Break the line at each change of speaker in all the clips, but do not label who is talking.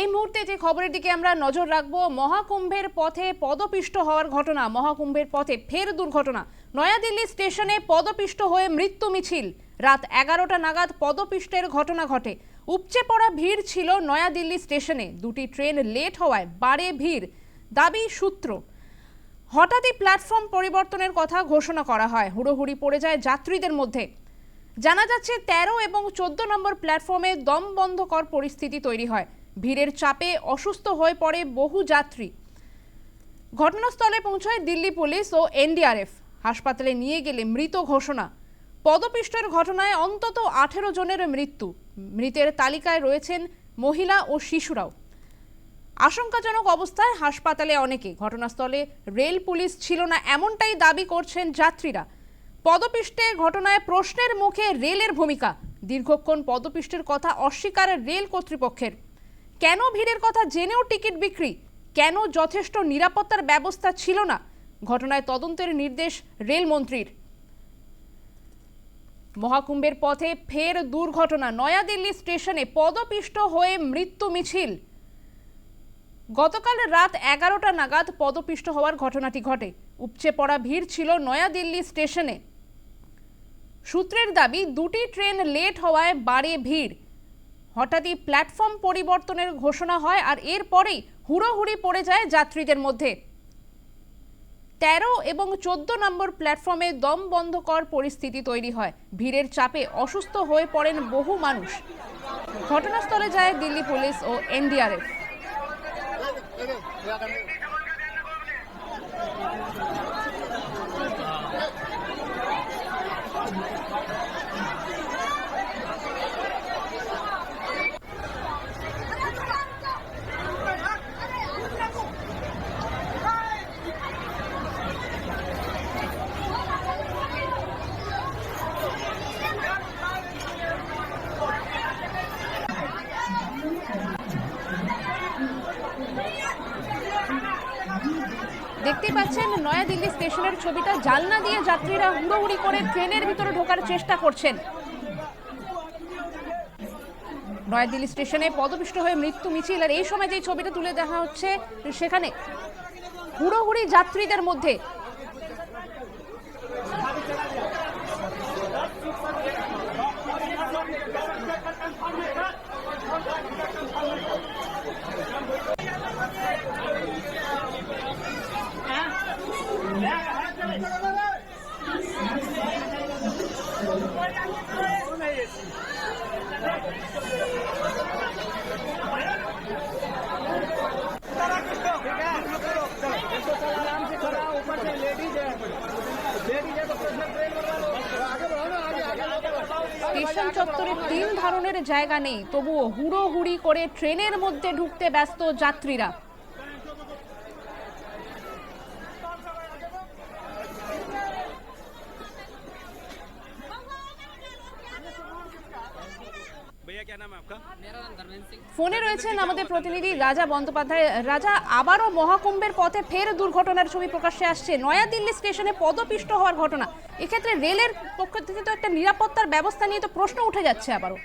এই মুহূর্তে যে খবরের দিকে আমরা নজর রাখব, মহাকুম্ভের পথে পদপিষ্ট হওয়ার ঘটনা, মহাকুম্ভের পথে ফের দুর্ঘটনা। নয়াদিল্লি স্টেশনে পদপিষ্ট হয়ে মৃত্যু মিছিল। রাত এগারোটা নাগাদ পদপিষ্টের ঘটনা ঘটে। উপচে পড়া ভিড় ছিল নয়াদিল্লি স্টেশনে। দুটি ট্রেন লেট হওয়ায় বাড়ে ভিড়। দাবি সূত্র। হঠাৎই প্ল্যাটফর্ম পরিবর্তনের কথা ঘোষণা করা হয়। হুড়োহুড়ি পড়ে যায় যাত্রীদের মধ্যে। জানা যাচ্ছে, তেরো এবং চোদ্দ নম্বর প্ল্যাটফর্মে দম বন্ধকর পরিস্থিতি তৈরি হয়। ভিড়ের চাপে অসুস্থ হয়ে পড়ে বহু যাত্রী। ঘটনাস্থলে পৌঁছায় দিল্লি পুলিশ ও এনডিআরএফ। হাসপাতালে নিয়ে গেলে মৃত ঘোষণা। পদপিষ্টের ঘটনায় অন্তত আঠেরো জনের মৃত্যু। মৃতের তালিকায় রয়েছেন মহিলা ও শিশুরাও। আশঙ্কাজনক অবস্থায় হাসপাতালে অনেকে। ঘটনাস্থলে রেল পুলিশ ছিল না, এমনটাই দাবি করছেন যাত্রীরা। পদপিষ্টে ঘটনায় প্রশ্নের মুখে রেলের ভূমিকা। দীর্ঘক্ষণ পদপিষ্টের কথা অস্বীকার রেল কর্তৃপক্ষের। কেন ভিড়ের কথা জেনেও টিকিট বিক্রি? কেন যথেষ্ট নিরাপত্তার ব্যবস্থা ছিল না? ঘটনায় তদন্তের নির্দেশ রেলমন্ত্রীর। মহাকুম্ভের পথে ফের দুর্ঘটনা। নয়াদিল্লি স্টেশনে পদপিষ্ট হয়ে মৃত্যু মিছিল। গতকাল রাত এগারোটা নাগাদ পদপিষ্ট হওয়ার ঘটনাটি ঘটে। উপচে পড়া ভিড় ছিল নয়াদিল্লি স্টেশনে। সূত্রের দাবি, দুটি ট্রেন লেট হওয়ায় বাড়ে ভিড়। হঠাৎই প্ল্যাটফর্ম পরিবর্তনের ঘোষণা হয় আর এরপরেই হুড়োহুড়ি পড়ে যায় যাত্রীদের মধ্যে। তেরো এবং চোদ্দ নম্বর প্ল্যাটফর্মে দম বন্ধকর পরিস্থিতি তৈরি হয়। ভিড়ের চাপে অসুস্থ হয়ে পড়েন বহু মানুষ। ঘটনাস্থলে যায় দিল্লি পুলিশ ও এনডিআরএফ। দেখতেই পাচ্ছেন, নয়াদিল্লি স্টেশনের ছবিটা জালনা দিয়ে যাত্রীরা হুড়োহুড়ি করে ট্রেনের ভিতরে ঢোকার চেষ্টা করছেন। নয়াদিল্লি স্টেশনে পদপিষ্ট হয়ে মৃত্যু মিছিল, আর এই সময় যে ছবিটা তুলে দেখা হচ্ছে, সেখানে হুড়োহুড়ি যাত্রীদের মধ্যে স্টেশন চত্বরে কারণের জায়গা নেই তবুও হুড়োহুড়ি করে ট্রেনের মধ্যে ঢুকতে ব্যস্ত যাত্রীরা। ফোনে রয়েছেন আমাদের প্রতিনিধি রাজা বন্দ্যোপাধ্যায়। রাজা আবারও মহাকুম্ভের পথে ফের দুর্ঘটনার ছবি প্রকাশ্যে আসছে। নয়াদিল্লি স্টেশনে পদপিষ্ট হওয়ার ঘটনা। এক্ষেত্রে রেলের পক্ষ থেকে তো একটা নিরাপত্তার ব্যবস্থা নিয়ে তো প্রশ্ন উঠে যাচ্ছে আবারও।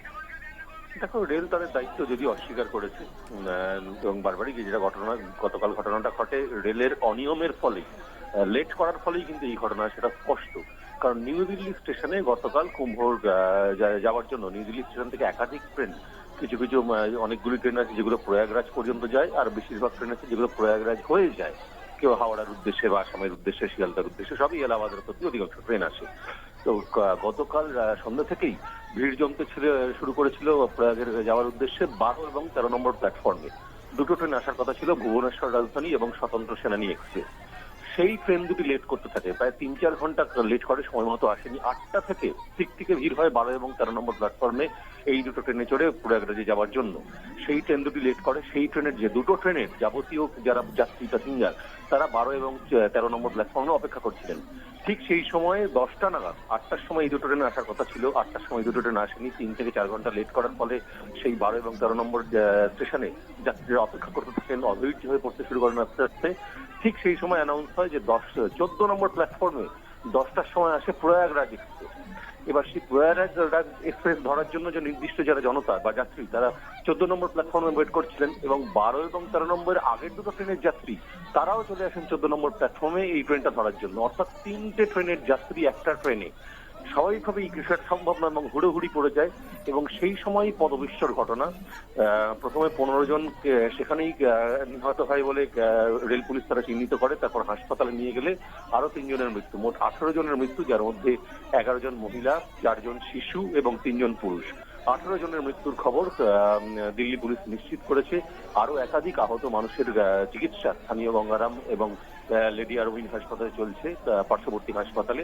দেখো, রেল তাদের দায়িত্ব যদি অস্বীকার করেছে এবং বারবারই যেটা ঘটনা, গতকাল ঘটনাটা ঘটে, রেলের অনিয়মের ফলে লেট করার ফলেই কিন্তু এই ঘটনা সেটা স্পষ্ট। কারণ নিউ দিল্লি স্টেশনে গতকাল কুম্ভর যাওয়ার জন্য নিউ দিল্লি স্টেশন থেকে একাধিক ট্রেন, কিছু কিছু অনেকগুলি ট্রেন আছে যেগুলো প্রয়াগরাজ পর্যন্ত যায়, আর বেশিরভাগ ট্রেন আছে যেগুলো প্রয়াগরাজ হয়ে যায়। কেউ হাওড়ার উদ্দেশ্যে বা আসামের উদ্দেশ্যে, শিয়ালদার উদ্দেশ্যে, সবই এলাহাবাদের প্রতি অধিকাংশ ট্রেন আসে। তো গতকাল সন্ধ্যা থেকেই ভিড় জমতে শুরু করেছিল প্রয়াগের যাওয়ার উদ্দেশ্যে বারো এবং তেরো নম্বর প্ল্যাটফর্মে দুটো ট্রেন আসার কথা ছিল ভুবনেশ্বর রাজধানী এবং স্বতন্ত্র সেনানী এক্সপ্রেস সেই ট্রেন দুটি লেট করতে থাকে। প্রায় তিন চার ঘণ্টা লেট করে, সময় মতো আসেনি। আটটা থেকে ঠিক থেকে ভিড় হয় বারো এবং তেরো নম্বর প্ল্যাটফর্মে এই দুটো ট্রেনে চড়ে প্রয়াগরাজে যাওয়ার জন্য। সেই ট্রেন দুটি লেট করে। সেই ট্রেনের যে দুটো ট্রেনের যাবতীয় যারা যাত্রী প্যাসেঞ্জার তারা বারো এবং তেরো নম্বর প্ল্যাটফর্মে অপেক্ষা করছিলেন। ঠিক সেই সময়ে দশটা নাগাদ, আটটার সময় এই দুটো ট্রেন আসার কথা ছিল, আটটার সময় দুটো ট্রেন আসেনি, তিন থেকে চার ঘণ্টা লেট করার ফলে সেই বারো এবং তেরো নম্বর স্টেশনে যাত্রীরা অপেক্ষা করতে থাকেন অধৈর্য হয়ে পড়তে শুরু করেন আস্তে আস্তে। ঠিক সেই সময় অ্যানাউন্স হয় যে দশ, চোদ্দ নম্বর প্ল্যাটফর্মে দশটার সময় আসে প্রয়াগরাজ। এক্সপ্রেস এবার সেই প্রয়াগরাজ এক্সপ্রেস ধরার জন্য যে নির্দিষ্ট যারা জনতা বা যাত্রী, তারা চোদ্দ নম্বর প্ল্যাটফর্মে ওয়েট করছিলেন এবং বারো এবং তেরো নম্বরের আগের দুটো ট্রেনের যাত্রী, তারাও চলে আসেন চোদ্দ নম্বর প্ল্যাটফর্মে এই ট্রেনটা ধরার জন্য। অর্থাৎ তিনটে ট্রেনের যাত্রী একটা ট্রেনে স্বাভাবিকভাবেই কৃষক সম্ভব নয় এবং হুড়োহুড়ি পড়ে যায় এবং সেই সময় পদবিশ্বর ঘটনা। প্রথমে পনেরো জন সেখানেই নিহত হয় বলে রেল পুলিশ তারা চিহ্নিত করে, তারপর হাসপাতালে নিয়ে গেলে আরও তিনজনের মৃত্যু। মোট আঠারো জনের মৃত্যু, যার মধ্যে এগারো জন মহিলা চারজন শিশু এবং তিনজন পুরুষ। আঠারো জনের মৃত্যুর খবর দিল্লি পুলিশ নিশ্চিত করেছে। আরও একাধিক আহত মানুষের চিকিৎসা স্থানীয় গঙ্গারাম এবং লেডি আরবিন হাসপাতালে চলছে পার্শ্ববর্তী হাসপাতালে।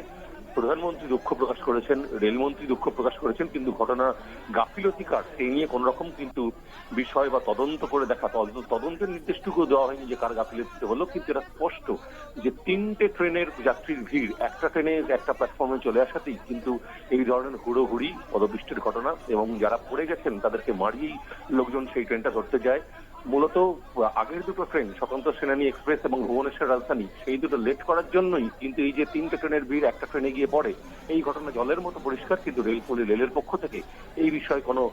প্রধানমন্ত্রী দুঃখ প্রকাশ করেছেন, রেলমন্ত্রী দুঃখ প্রকাশ করেছেন, কিন্তু ঘটনা গাফিলতিকার, সেই নিয়ে কোন রকম কিন্তু বিষয় বা তদন্ত করে দেখা তদন্ত- তদন্তের নির্দেশটুকু দেওয়া হয়নি যে কার গাফিলতিতে হলো, কিন্তু এটা স্পষ্ট যে তিনটে ট্রেনের যাত্রীর ভিড়, একটা ট্রেনে একটা প্ল্যাটফর্মে চলে আসাতেই কিন্তু এই ধরনের হুড়োহুড়ি পদবৃষ্টির ঘটনা এবং যারা পড়ে গেছেন তাদেরকে মারিয়েই লোকজন সেই ট্রেনটা ধরতে যায়। মূলত আগের দুটো ট্রেন, স্বতন্ত্র সেনানী এক্সপ্রেস এবং ভুবনেশ্বর রাজধানী, সেই দুটো লেট করার জন্যই কিন্তু এই যে তিনটে ট্রেনের ভিড়, একটা ট্রেনে গিয়ে পড়ে, এই ঘটনা জলের মতো পরিষ্কার কিন্তু রেল পুলি রেলের পক্ষ থেকে এই বিষয়ে কোনো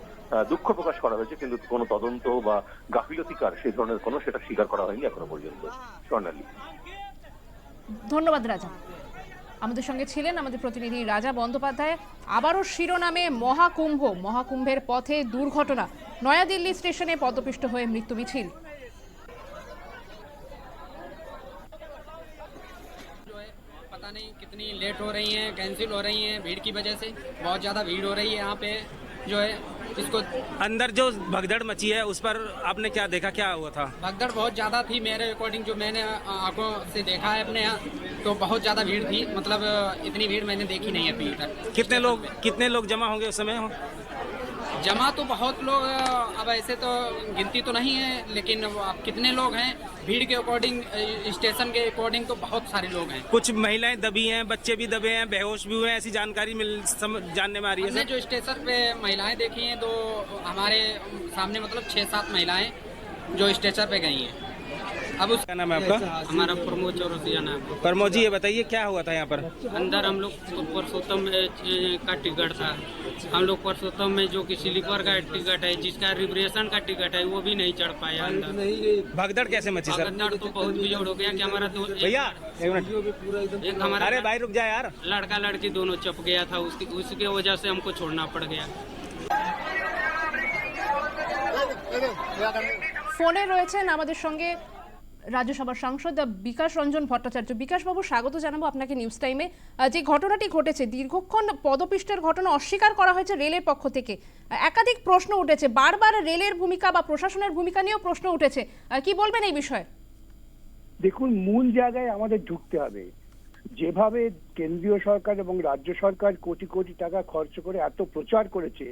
দুঃখ প্রকাশ করা হয়েছে, কিন্তু কোনো তদন্ত বা গাফিলতিকার সেই ধরনের কোনো সেটা স্বীকার করা হয়নি এখনও পর্যন্ত। স্বর্ণালী।
ধন্যবাদ রাজা। আমাদের সঙ্গে ছিলেন আমাদের প্রতিনিধি রাজা বন্দ্যোপাধ্যায় আবারও শিরোনামে মহাকুম্ভ মহাকুম্ভের পথে দুর্ঘটনা নয়াদিল্লি স্টেশনে পদপিষ্ট হয়ে মৃত্যু মিছিল
जो है पता नहीं कितनी लेट हो रही हैं कैंसिल हो रही हैं भीड़ की वजह से बहुत ज़्यादा भीड़ हो रही है यहाँ पे जो है इसको
अंदर जो भगदड़ मची है उस पर आपने क्या देखा क्या हुआ था
भगदड़ बहुत ज़्यादा थी मेरे अकॉर्डिंग जो मैंने आंखों से देखा है अपने यहाँ तो बहुत ज़्यादा भीड़ थी मतलब इतनी भीड़ मैंने देखी नहीं है अभी तक।
कितने लोग कितने लोग जमा होंगे उस समय
जमा तो बहुत लोग अब ऐसे तो गिनती तो नहीं है लेकिन अब कितने लोग हैं भीड़ के अकॉर्डिंग स्टेशन के अकॉर्डिंग तो बहुत सारे लोग हैं।
कुछ महिलाएँ दबी हैं बच्चे भी दबे हैं बेहोश भी हुए हैं ऐसी जानकारी मिल सम, जानने में आ रही है
जो स्टेशन पे महिलाएँ देखी हैं तो हमारे सामने मतलब छः सात महिलाएँ जो स्टेशन पे गई हैं। अब उस
क्या नाम है आपका
हमारा प्रमोद चौरसिया नाम है।
परमो जी ये बताइए क्या हुआ था यहाँ पर
अंदर हम लोग को परसोत्तम ए, ए, का टिकट था हम लोग परसोत्तम में जो कि स्लीपर का टिकट है जिसका रिजर्वेशन का टिकट है वो भी नहीं चढ़ पाया अंदर
भगदड़ कैसे मची सर
अंदर तो बहुत भीड़ हो गया कि हमारा तो एक-
भैया एक मिनट
एक हमारा
अरे भाई रुक जा यार
लड़का लड़की दोनों चप गया था उसकी उसकी वजह से हमको छोड़ना पड़ गया
ফোনে রয়েছেন আমাদের সঙ্গে রাজ্যসভার সাংসদ বিকাশ রঞ্জন ভট্টাচার্য। বিকাশবাবু, স্বাগত জানাব আপনাকে নিউজ টাইমে যে ঘটনাটি ঘটেছে, দীর্ঘক্ষণ পদপিষ্টের ঘটনা অস্বীকার করা হয়েছে রেলের পক্ষ থেকে। একাধিক প্রশ্ন উঠেছে, বারবার রেলের ভূমিকা বা প্রশাসনের ভূমিকা নিয়েও প্রশ্ন উঠেছে। কি বলবেন এই বিষয়ে?
দেখুন, মূল জায়গায় আমাদের ঢুকতে হবে। যেভাবে কেন্দ্রীয় সরকার এবং রাজ্য সরকার কোটি কোটি টাকা খরচ করে এত প্রচার করেছে,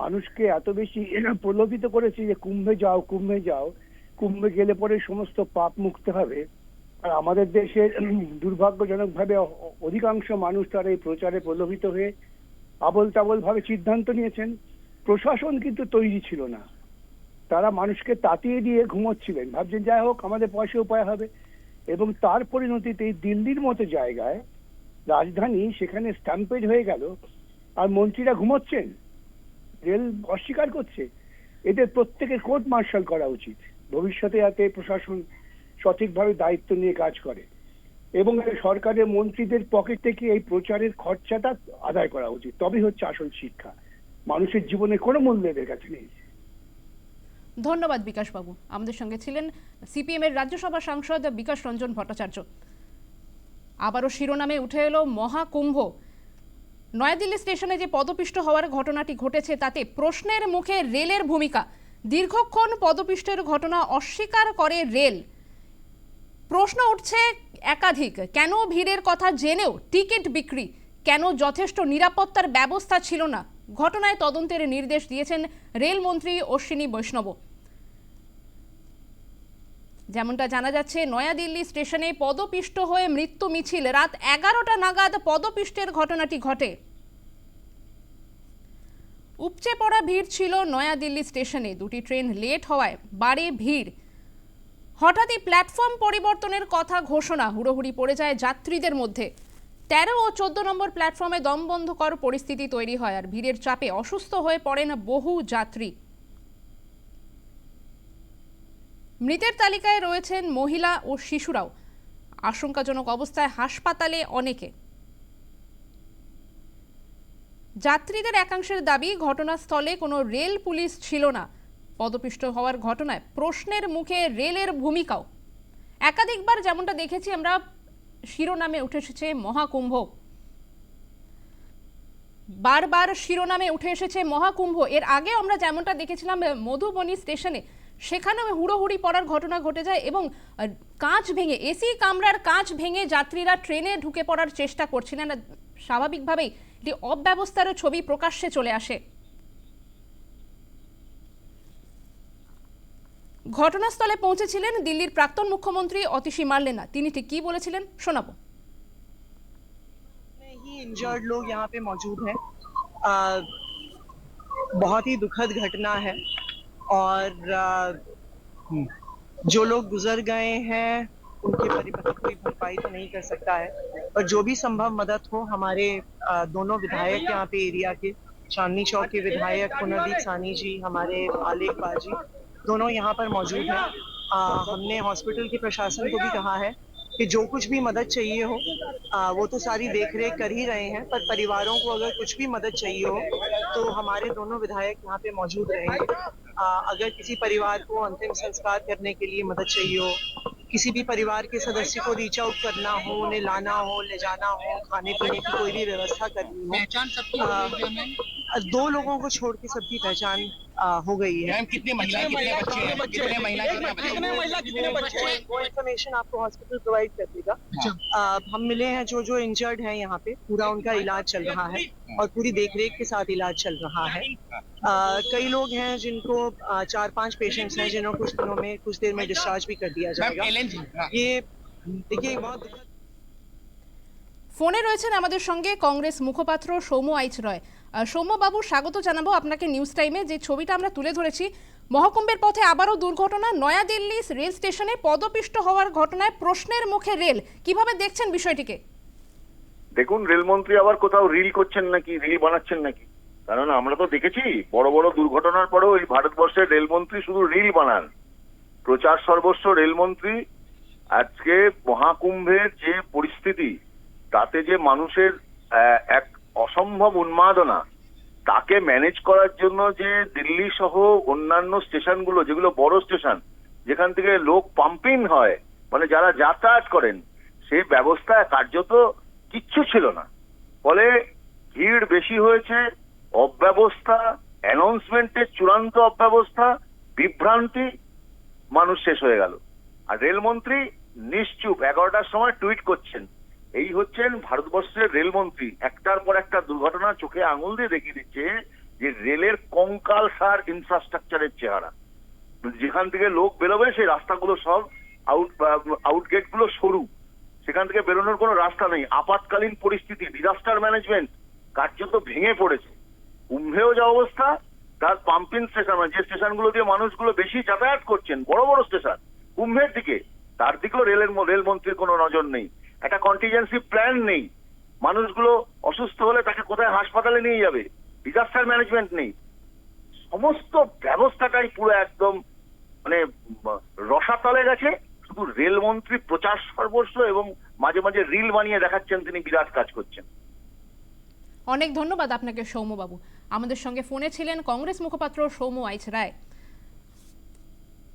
মানুষকে এত বেশি প্রলোভিত করেছে যে, কুম্ভে যাও কুম্ভে যাও। কুম্ভে গেলে পরে সমস্ত পাপ মুক্ত হবে। আর আমাদের দেশে দুর্ভাগ্যজনকভাবে অধিকাংশ মানুষ তার এই প্রচারে প্রলোভিত হয়ে আবল তাবল ভাবে সিদ্ধান্ত নিয়েছেন। প্রশাসন কিন্তু তৈরি ছিল না। তারা মানুষকে তাতিয়ে দিয়ে ঘুমোচ্ছিলেন। ভাবছেন, যাই হোক, আমাদের পয়সা উপায় হবে। এবং তার পরিণতিতে দিল্লির মতো জায়গায় রাজধানী সেখানে স্ট্যাম্পেড হয়ে গেল। আর মন্ত্রীরা ঘুমোচ্ছেন। রেল অস্বীকার করছে। এদের প্রত্যেকের কোর্ট মার্শাল করা উচিত। ভবিষ্যতে যাতে প্রশাসন সঠিকভাবে দায়িত্ব নিয়ে কাজ করে। এবং সরকারের মন্ত্রীদের পকেট থেকে এই প্রচারের খরচাটা আদায় করা উচিত। তবেই হচ্ছে আসল শিক্ষা। মানুষের জীবনে কোনো মূল্য এদের কাছে নেই।
ধন্যবাদ বিকাশ বাবু আমাদের সঙ্গে ছিলেন সিপিএম এর রাজ্যসভা সাংসদ বিকাশ রঞ্জন ভট্টাচার্য। আবারও শিরোনামে উঠে এলো মহাকুম্ভ। নয়াদিল্লি স্টেশনে যে পদপিষ্ট হওয়ার ঘটনাটি ঘটেছে, তাতে প্রশ্নের মুখে রেলের ভূমিকা। দীর্ঘক্ষণ পদপিষ্টের ঘটনা অস্বীকার করে রেল। প্রশ্ন উঠছে একাধিক, কেন ভিড়ের কথা জেনেও টিকিট বিক্রি, কেন যথেষ্ট নিরাপত্তার ব্যবস্থা ছিল না? ঘটনায় তদন্তের নির্দেশ দিয়েছেন রেলমন্ত্রী অশ্বিনী বৈষ্ণব। যেমনটা জানা যাচ্ছে, নয়াদিল্লি স্টেশনে পদপিষ্ট হয়ে মৃত্যু মিছিল। রাত এগারোটা নাগাদ পদপিষ্টের ঘটনাটি ঘটে। উপচে পড়া ভিড় ছিল নয়াদিল্লি স্টেশনে। দুটি ট্রেন লেট হওয়ায় বাড়ে ভিড়। হঠাৎই প্ল্যাটফর্ম পরিবর্তনের কথা ঘোষণা হুড়োহুড়ি পড়ে যায় যাত্রীদের মধ্যে। তেরো ও চোদ্দ নম্বর প্ল্যাটফর্মে দমবন্ধকর পরিস্থিতি তৈরি হয় আর ভিড়ের চাপে অসুস্থ হয়ে পড়েন বহু যাত্রী। মৃতের তালিকায় রয়েছেন মহিলা ও শিশুরাও। আশঙ্কাজনক অবস্থায় হাসপাতালে অনেকে। যাত্রীদের একাংশের দাবি, ঘটনাস্থলে কোনো রেল পুলিশ ছিল না। পদপিষ্ট হওয়ার ঘটনায় প্রশ্নের মুখে রেলের ভূমিকাও। একাধিকবার যেমনটা দেখেছি, আমরা শিরোনামে উঠে এসেছে মহাকুম্ভ। বারবার শিরোনামে উঠে এসেছে মহাকুম্ভ। এর আগে আমরা যেমনটা দেখেছিলাম, মধুবনী স্টেশনে সেখানেও হুড়োহুড়ি পড়ার ঘটনা ঘটে যায় এবং কাঁচ ভেঙে, এসি কামরার কাঁচ ভেঙে যাত্রীরা ট্রেনে ঢুকে পড়ার চেষ্টা করছিলেন। স্বাভাবিকভাবেই একটি অব্যবস্থারও ছবি প্রকাশ্যে চলে আসে ঘটনাস্থলে পৌঁছেছিলেন দিল্লির প্রাক্তন মুখ্যমন্ত্রী অতিশী মার্লেনা তিনি ঠিক কি বলেছিলেন শোনাবো
जितने ही इंजर्ड लोग यहाँ पे मौजूद हैं आ, बहुत ही दुखद घटना है और आ, जो लोग गुजर गए हैं उनके परिवार की भरपाई तो नहीं कर सकता है। और जो भी संभव मदद हो हमारे दोनों विधायक यहाँ पे एरिया के चांदनी चौक के विधायक पुनर्दीप सानी जी हमारे आलेख बाजी दोनों यहाँ पर मौजूद हैं। हमने हॉस्पिटल के प्रशासन को भी कहा है कि जो कुछ भी मदद चाहिए हो आ, वो तो सारी देख रेख कर ही रहे हैं पर परिवारों को अगर कुछ भी मदद चाहिए हो तो हमारे दोनों विधायक यहाँ पे मौजूद रहेंगे। अगर किसी परिवार को अंतिम संस्कार करने के लिए मदद चाहिए हो किसी भी परिवार के सदस्य को रीच आउट करना हो उन्हें लाना हो ले जाना हो खाने पीने की कोई भी व्यवस्था करनी हो
पहचान सबकी हो
दो लोगों को छोड़ के सबकी पहचान हो गई है।
मैम कितनी महिला कितने बच्चे कितने महिला कितने बच्चे
कितने महिला कितने बच्चे वो इन्फॉर्मेशन आपको हॉस्पिटल प्रोवाइड कर देगा हम मिले हैं जो जो इंजर्ड है यहाँ पे। पूरा उनका इलाज चल रहा है और पूरी देखरेख के साथ इलाज चल रहा है। कई लोग हैं जिनको चार पाँच पेशेंट्स हैं जिन्होंने कुछ दिनों में कुछ देर में डिस्चार्ज भी कर दिया जाएगा। ये देखिए बहुत
ফোনে রয়েছেন আমাদের সঙ্গে কংগ্রেস মুখপাত্র সৌম্য আইচ রয়। সৌম্যবাবু স্বাগত জানাব আপনাকে নিউজ টাইমে যে ছবিটা আমরা তুলে ধরেছি, মহাকুম্ভের পথে আবারও দুর্ঘটনা, নয়াদিল্লি রেল স্টেশনে পদপিষ্ট হওয়ার ঘটনায় প্রশ্নের মুখে রেল। কীভাবে দেখছেন বিষয়টিকে?
দেখুন, রেলমন্ত্রী আবার কোথাও রিল করছেন নাকি রিল বানাচ্ছেন নাকি? কারণ আমরা তো দেখেছি, বড় বড় দুর্ঘটনার পরেও এই ভারতবর্ষের রেলমন্ত্রী শুধু রিল বানান। প্রচার সর্বস্ব রেলমন্ত্রী। আজকে মহাকুম্ভের যে পরিস্থিতি তাতে যে মানুষের এক অসম্ভব উন্মাদনা, তাকে ম্যানেজ করার জন্য যে দিল্লি সহ অন্যান্য স্টেশনগুলো, যেগুলো বড় স্টেশন, যেখান থেকে লোক পাম্পিং হয় মানে যারা যাতায়াত করেন সেই ব্যবস্থা কার্যত কিচ্ছু ছিল না। ফলে ভিড় বেশি হয়েছে, অব্যবস্থা অ্যানাউন্সমেন্টের চূড়ান্ত অব্যবস্থা, বিভ্রান্তি মানুষ শেষ হয়ে গেল। আর রেলমন্ত্রী নিশ্চুপ, এগারোটার সময় টুইট করছেন। এই হচ্ছেন ভারতবর্ষের রেলমন্ত্রী। একটার পর একটা দুর্ঘটনা চোখে আঙুল দিয়ে দেখিয়ে দিচ্ছে যে রেলের কঙ্কাল সার ইনফ্রাস্ট্রাকচারের চেহারা। যেখান থেকে লোক বেরোবে, সেই রাস্তাগুলো সব আউট আউটগেটগুলো সরু। সেখান থেকে বেরোনোর কোনো রাস্তা নেই। আপাতকালীন পরিস্থিতি ডিজাস্টার ম্যানেজমেন্ট কার্যত ভেঙে পড়েছে। কুম্ভেও যা অবস্থা, তার পাম্পিং স্টেশন মানে যে স্টেশনগুলো দিয়ে মানুষগুলো বেশি যাতায়াত করছেন, বড় বড় স্টেশন কুম্ভের দিকে, তার দিকেও রেলের রেলমন্ত্রীর কোনো নজর নেই। একটা কন্টিজেন্সি প্ল্যান নেই। মানুষগুলো অসুস্থ হলে তাকে কোথায় হাসপাতালে নিয়ে যাবে? ডিজাস্টার ম্যানেজমেন্ট নেই। সমস্ত ব্যবস্থাটাই পুরো একদম মানে রসাতলে গেছে। শুধু রেলমন্ত্রী প্রচার সর্বস্ব এবং মাঝে মাঝে রিল বানিয়ে দেখাচ্ছেন তিনি বিরাট কাজ করছেন।
অনেক ধন্যবাদ আপনাকে সৌম্যবাবু। আমাদের সঙ্গে ফোনে ছিলেন কংগ্রেস মুখপাত্র সৌম্য আইচ রায়।